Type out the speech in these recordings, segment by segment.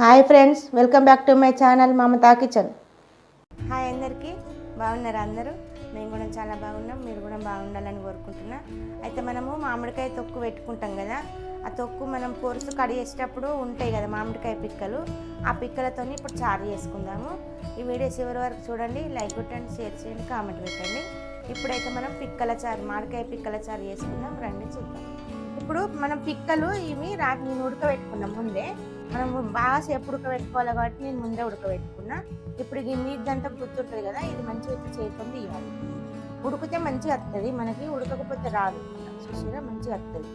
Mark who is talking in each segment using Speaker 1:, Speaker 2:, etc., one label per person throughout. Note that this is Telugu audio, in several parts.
Speaker 1: Hi friends welcome back to my channel Mamata kitchen.
Speaker 2: Hi అందరికీ బాగున్నారు అందరూ? మేము కూడా చాలా బాగున్నాం మీరు కూడా బాగుండాలని కోరుకుంటున్నా. అయితే మనము మామిడికాయ తొక్కు పెట్టుకుంటాం కదా ఆ తొక్కు మనం పొరుసు కడిగేసేటప్పుడు ఉంటాయి కదా మామిడికాయ పిక్కలు ఆ పిక్కలతో ఇప్పుడు చారు చేసుకుందాము. ఈ వీడియో చివరి వరకు చూడండి లైక్ కొట్టండి షేర్ చేయండి కామెంట్ పెట్టండి. ఇప్పుడైతే మనం పిక్కల చారు మామిడికాయ పిక్కల చారు చేసుకుందాం రండి చూద్దాం. ఇప్పుడు మనం పిక్కలు ఇవి రాత్రి ఉడకబెట్టుకున్నాం ముందే. మనం బాగా సేపు ఉడకబెట్టుకోవాలి కాబట్టి నేను ముందే ఉడకబెట్టుకున్నా. ఇప్పుడు ఈ మీదంతా గుర్తుంటుంది కదా ఇది మంచిగా ఇట్లా చేతితో తీయాలి. ఉడికితే మంచిగా వస్తుంది మనకి ఉడకకపోతే రాదు. చూసారా? మంచిగా వస్తుంది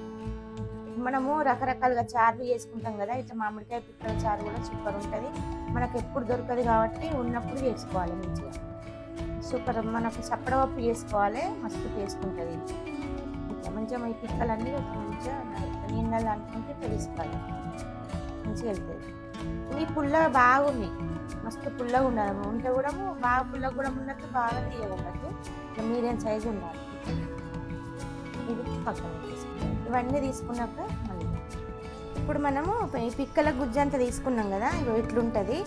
Speaker 2: మనము రకరకాలుగా చారులు చేసుకుంటాం కదా ఇట్లా మామిడికాయ పిక్కల చారు కూడా సూపర్ ఉంటుంది. మనకు ఎప్పుడు దొరకదు కాబట్టి ఉన్నప్పుడు చేసుకోవాలి మంచిగా. సూపర్ మనకు చప్పడవప్పు చేసుకోవాలి మస్తు టేస్ట్ ఉంటుంది. ఇట్లా మంచిగా ఈ పిక్కలన్నీ మంచిగా నీళ్ళు అనుకుంటే తెలుసుకోవాలి మంచిగా వెళ్తుంది ఇవి పుల్లగా బాగున్నాయి మస్తు పుల్లగా ఉండాలి. ఉంటే కూడా బాగా పుల్లగా కూడా ఉన్నట్టు బాగా తీయగా మీడియం సైజు ఉండాలి. ఇది పక్కన ఇవన్నీ తీసుకున్నాక మళ్ళీ. ఇప్పుడు మనము ఈ పిక్కల గుజ్జు అంతా తీసుకున్నాం కదా ఇగో ఇట్లుంటుంది.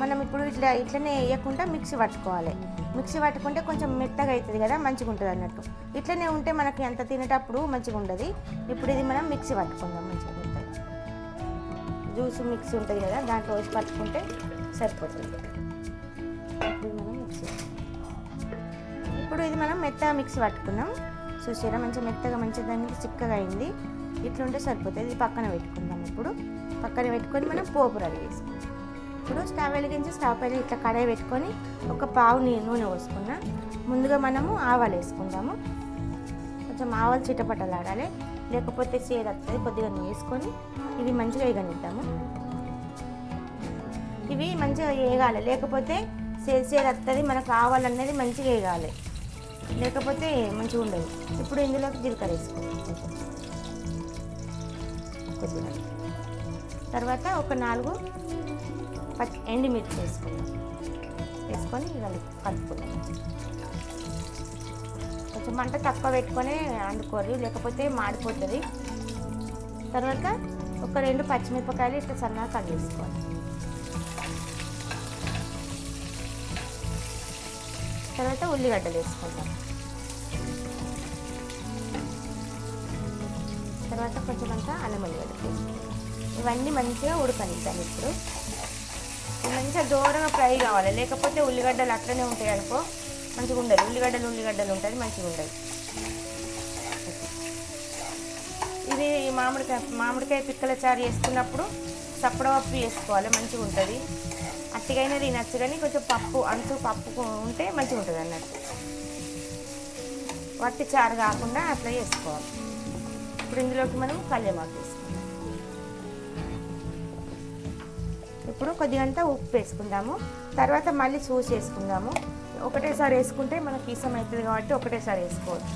Speaker 2: మనం ఇప్పుడు ఇట్లా ఇట్లనే వేయకుండా మిక్సీ పట్టుకోవాలి. మిక్సీ పట్టుకుంటే కొంచెం మెత్తగా అవుతుంది కదా మంచిగా ఉంటుంది అన్నట్టు. ఇట్లనే ఉంటే మనకి ఎంత తినేటప్పుడు మంచిగా ఉండదు. ఇప్పుడు ఇది మనం మిక్సీ పట్టుకుందాం మంచిగా. జ్యూస్ మిక్సీ ఉంటుంది కదా దాంట్లో వేసి పట్టుకుంటే సరిపోతుంది. ఇప్పుడు మనం మిక్స్ ఇప్పుడు ఇది మనం మెత్తగా మిక్సీ పట్టుకున్నాం. చూసారా మంచిగా మెత్తగా మంచిగా దానికి చిక్కగా అయింది. ఇట్లుంటే సరిపోతుంది. ఇది పక్కన పెట్టుకుందాం ఇప్పుడు. పక్కన పెట్టుకొని మనం పోపు రెడీ చేసుకుందాం ఇప్పుడు స్టవ్ వెలిగించి స్టవ్ పైన ఇట్లా కడాయి పెట్టుకొని ఒక పావు నూనె పోసుకున్నా. ముందుగా మనము ఆవాలు వేసుకుందాము. కొంచెం ఆవాలు చిట్టపట్టలాడాలి లేకపోతే సేదు వస్తుంది కొద్దిగా వేసుకొని ఇవి మంచిగా వేగనిద్దాము. ఇవి మంచిగా వేగాలి. లేకపోతే సేదు వస్తుంది మనకు కావాలనేది మంచిగా వేగాలి. లేకపోతే మంచిగా ఉండదు. ఇప్పుడు ఇందులోకి జీలకర్ర వేసుకోవాలి. కొద్దిగా. తర్వాత ఒక నాలుగు పచ్చి ఎండుమిర్చి వేసుకుందాం వేసుకొని కలిపి కలుపుకుందాం. కొంచెం మంట తక్కువ పెట్టుకొని వండుకోరు లేకపోతే మాడిపోతుంది. తర్వాత ఒక రెండు పచ్చిమిరపకాయలు ఇట్లా సన్నగా కట్ చేసుకోవాలి. తర్వాత ఉల్లిగడ్డలు వేసుకుందాం తర్వాత కొంచెం అంతా అల్లం ఉల్లిగడ్డలు వేసుకుందాం ఇవన్నీ మంచిగా ఉడకనిద్దాం ఇప్పుడు. మంచిగా దూరంగా ఫ్రై కావాలి లేకపోతే ఉల్లిగడ్డలు అట్లనే ఉంటాయి అనుకో. మంచిగా ఉండదు ఉల్లిగడ్డలు ఉల్లిగడ్డలు ఉంటుంది మంచిగా ఉండదు ఇది ఈ మామిడికాయ మామిడికాయ పిక్కల చారు చేసుకున్నప్పుడు సప్పడపప్పు వేసుకోవాలి మంచిగా ఉంటుంది అట్టిగైనా తినచ్చు కానీ కొంచెం పప్పు అంచు పప్పు ఉంటే మంచిగా ఉంటుంది అన్నట్టు. వట్టి చారు కాకుండా అట్లా చేసుకోవాలి. ఇప్పుడు ఇందులోకి మనం కళ్యమాకు వేసుకుందాం. ఇప్పుడు కొద్దిగంత ఉప్పు వేసుకుందాము. తర్వాత మళ్ళీ చూసి వేసుకుందాము. ఒకటేసారి వేసుకుంటే మనకి ఇష్టం అవుతుంది కాబట్టి ఒకటేసారి వేసుకోవచ్చు.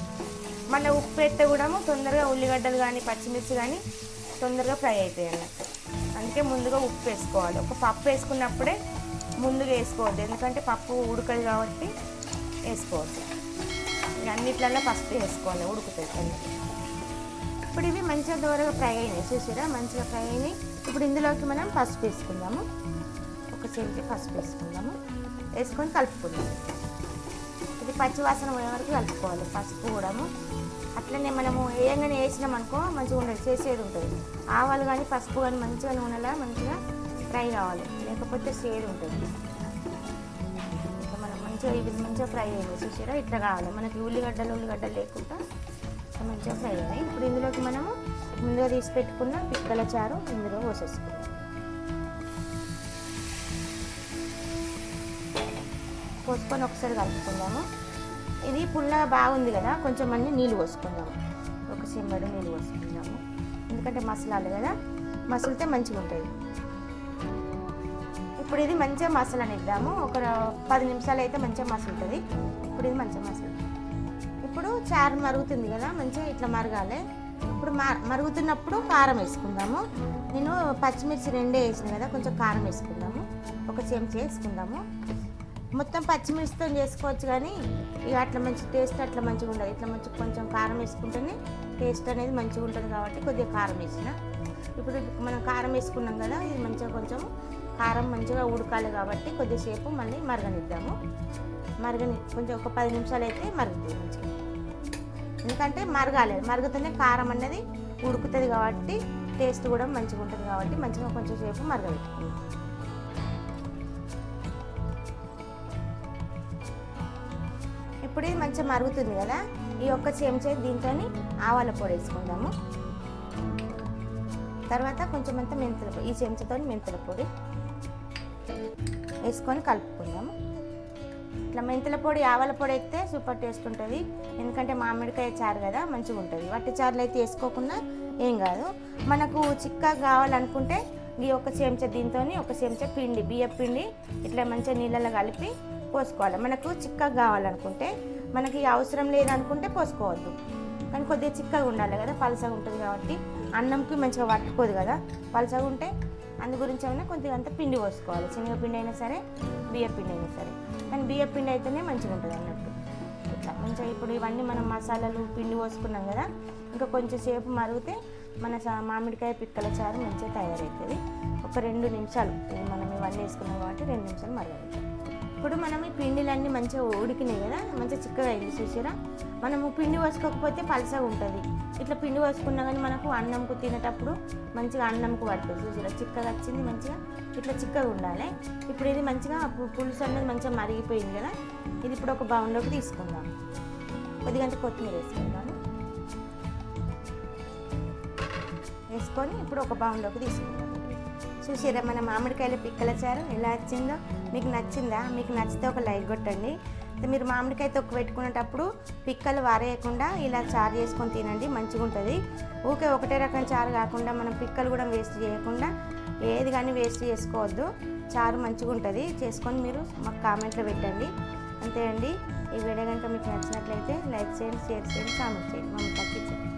Speaker 2: మళ్ళీ ఉప్పు వేస్తే కూడా తొందరగా ఉల్లిగడ్డలు కానీ పచ్చిమిర్చి కానీ తొందరగా ఫ్రై అవుతాయి అన్నట్టు అందుకే ముందుగా ఉప్పు వేసుకోవాలి. ఒక పప్పు వేసుకున్నప్పుడే ముందుగా వేసుకోవద్దు. ఎందుకంటే పప్పు ఉడకదు కాబట్టి వేసుకోవద్దు. ఇక అన్నిట్లలో ఫస్ట్ వేసుకోవాలి ఉడుకుతాయి ఇప్పుడు ఇవి మంచిగా దూరగా ఫ్రై అయినాయి. చూసారా? మంచిగా ఫ్రై అయినాయి. ఇప్పుడు ఇందులోకి మనం పసుపు వేసుకుందాము. ఒక చెంచా పసుపు వేసుకుందాము. వేసుకొని కలుపుకుందాం. ఇది పచ్చివాసన పోయే వరకు కలుపుకోవాలి. పసుపు కూడాము అట్లనే మనము వేయంగానే వేసినాం అనుకో మంచిగా ఉండదు చేసేది ఉంటుంది. ఆవాలు కానీ పసుపు కానీ మంచిగా నూనెలా మంచిగా ఫ్రై కావాలి. లేకపోతే సేదు ఉంటుంది. మనం మంచిగా ఇది మంచిగా ఫ్రై అయ్యింది చూసారా? ఇట్లా కావాలి. మనకి ఉల్లిగడ్డలు ఉల్లిగడ్డలు లేకుండా మంచిగా ఫ్రై అయ్యాయి ఇప్పుడు ఇందులోకి మనము ముందుగా తీసి పెట్టుకున్న పిక్కల చారు ఇందులో పోసేసుకుందాం. పోసుకొని ఒకసారి కలుపుకుందాము. ఇది పుల్లగా బాగుంది కదా కొంచెం అన్ని నీళ్ళు పోసుకుందాము. ఒక చెంబడు నీళ్ళు పోసుకుందాము. ఎందుకంటే మసలాలు కదా మసలితే మంచిగా ఉంటుంది ఇప్పుడు ఇది మంచిగా మసలనిద్దాము ఒక పది నిమిషాలు అయితే మంచిగా మసులుతుంది. ఇప్పుడు ఇది మంచిగా మసలు ఇప్పుడు చారు మరుగుతుంది కదా మంచిగా ఇట్లా మరగాలి. ఇప్పుడు మరుగుతున్నప్పుడు కారం వేసుకుందాము. నేను పచ్చిమిర్చి రెండే వేసిన కదా కొంచెం కారం వేసుకుందాము. ఒక చెంచా వేసుకుందాము. మొత్తం పచ్చిమిర్చితో చేసుకోవచ్చు కానీ ఇక అట్లా మంచి టేస్ట్ అట్లా మంచిగా ఉండదు. ఇట్లా మంచి కొంచెం కారం వేసుకుంటేనే టేస్ట్ అనేది మంచిగా ఉంటుంది కాబట్టి కొద్దిగా కారం వేసిన. ఇప్పుడు మనం కారం వేసుకున్నాం కదా ఇది మంచిగా కొంచెం కారం మంచిగా ఉడకాలి కాబట్టి కొద్దిసేపు మళ్ళీ మరగనిద్దాము. మరగని కొంచెం ఒక పది నిమిషాలు అయితే మరుగుతుంది మంచిగా. ఎందుకంటే మరగాలి మరుగుతూనే కారం అనేది ఉడుకుతుంది కాబట్టి టేస్ట్ కూడా మంచిగా ఉంటుంది కాబట్టి మంచిగా కొంచెం సేపు మరగబెట్టుకుందాం ఇప్పుడు ఇది మంచిగా మరుగుతుంది కదా. ఈ ఒక్క చెంచా దీంతో ఆవాల పొడి వేసుకుందాము. తర్వాత కొంచెం అంతా మెంతుల పొడి ఈ చెంచాతో మెంతుల పొడి వేసుకొని కలుపుకుందాము. ఇట్లా మెంతుల పొడి ఆవాల పొడి అయితే సూపర్ టేస్ట్ ఉంటుంది. ఎందుకంటే మామిడికాయ చారు కదా మంచిగా ఉంటుంది. వట్టి చారులు అయితే వేసుకోకుండా ఏం కాదు. మనకు చిక్కగా కావాలనుకుంటే ఈ ఒక చెంచా దీంతో ఒక చెంచా పిండి బియ్య పిండి ఇట్లా మంచిగా నీళ్ళలో కలిపి పోసుకోవాలి. మనకు చిక్కగా కావాలనుకుంటే మనకి అవసరం లేదనుకుంటే పోసుకోవద్దు. కానీ కొద్దిగా చిక్కగా ఉండాలి కదా పలసగా ఉంటుంది కాబట్టి అన్నంకి మంచిగా పట్టుకోదు కదా. పలసగా ఉంటే అందు గురించి ఏమైనా కొద్దిగా అంత పిండి పోసుకోవాలి. శనగపిండి అయినా సరే బియ్య పిండి అయినా సరే. కానీ బియ్య పిండి అయితేనే మంచిగా ఉంటుంది అన్నట్టు. ఇట్లా మంచిగా ఇప్పుడు ఇవన్నీ మనం మసాలాలు పిండి పోసుకున్నాం కదా ఇంకా కొంచెం సేపు మరిగితే మన సా- మామిడికాయ పిక్కల చారు మంచిగా తయారవుతుంది. ఒక రెండు నిమిషాలు మనం ఇవన్నీ వేసుకున్నాం కాబట్టి రెండు నిమిషాలు మరగబెట్టాం ఇప్పుడు మనం ఈ పిండిలన్నీ మంచిగా ఉడికినాయి కదా మంచిగా చిక్కగా అయింది చూసారా? మనము పిండి పోసుకోకపోతే పలసగా ఉంటుంది. ఇట్లా పిండి పోసుకున్నా కానీ మనకు అన్నంకు తినేటప్పుడు మంచిగా అన్నంకు పడుతుంది చూసారా? చిక్కగా వచ్చింది మంచిగా ఇట్లా చిక్కగా ఉండాలి. ఇప్పుడు ఇది మంచిగా పులుసు అనేది మంచిగా మరిగిపోయింది కదా ఇది ఇప్పుడు ఒక బౌన్లోకి తీసుకుందాం. కొద్దిగా కొత్తిమీర వేసుకుందాము. వేసుకొని ఇప్పుడు ఒక బౌన్లోకి తీసుకుందాం. చూసారా మన మామిడికాయల పిక్కల చారు ఎలా వచ్చిందో? మీకు నచ్చిందా? మీకు నచ్చితే ఒక లైక్ కొట్టండి. మీరు మామిడికాయ తొక్కు పెట్టుకునేటప్పుడు పిక్కలు వారేయకుండా ఇలా చారు చేసుకొని తినండి మంచిగా ఉంటుంది. ఊకే ఒకటే రకం చారు కాకుండా మనం పిక్కలు కూడా వేస్ట్ చేయకుండా ఏది కానీ వేస్ట్ చేసుకోవద్దు. చారు మంచిగా ఉంటుంది. చేసుకొని మీరు మాకు కామెంట్లో పెట్టండి. అంతే అండి. ఈ వీడియో కనుక మీకు నచ్చినట్లయితే లైక్ చేయండి షేర్ చేయండి కామెంట్ చేయండి. మమ్మల్ని తగ్గించండి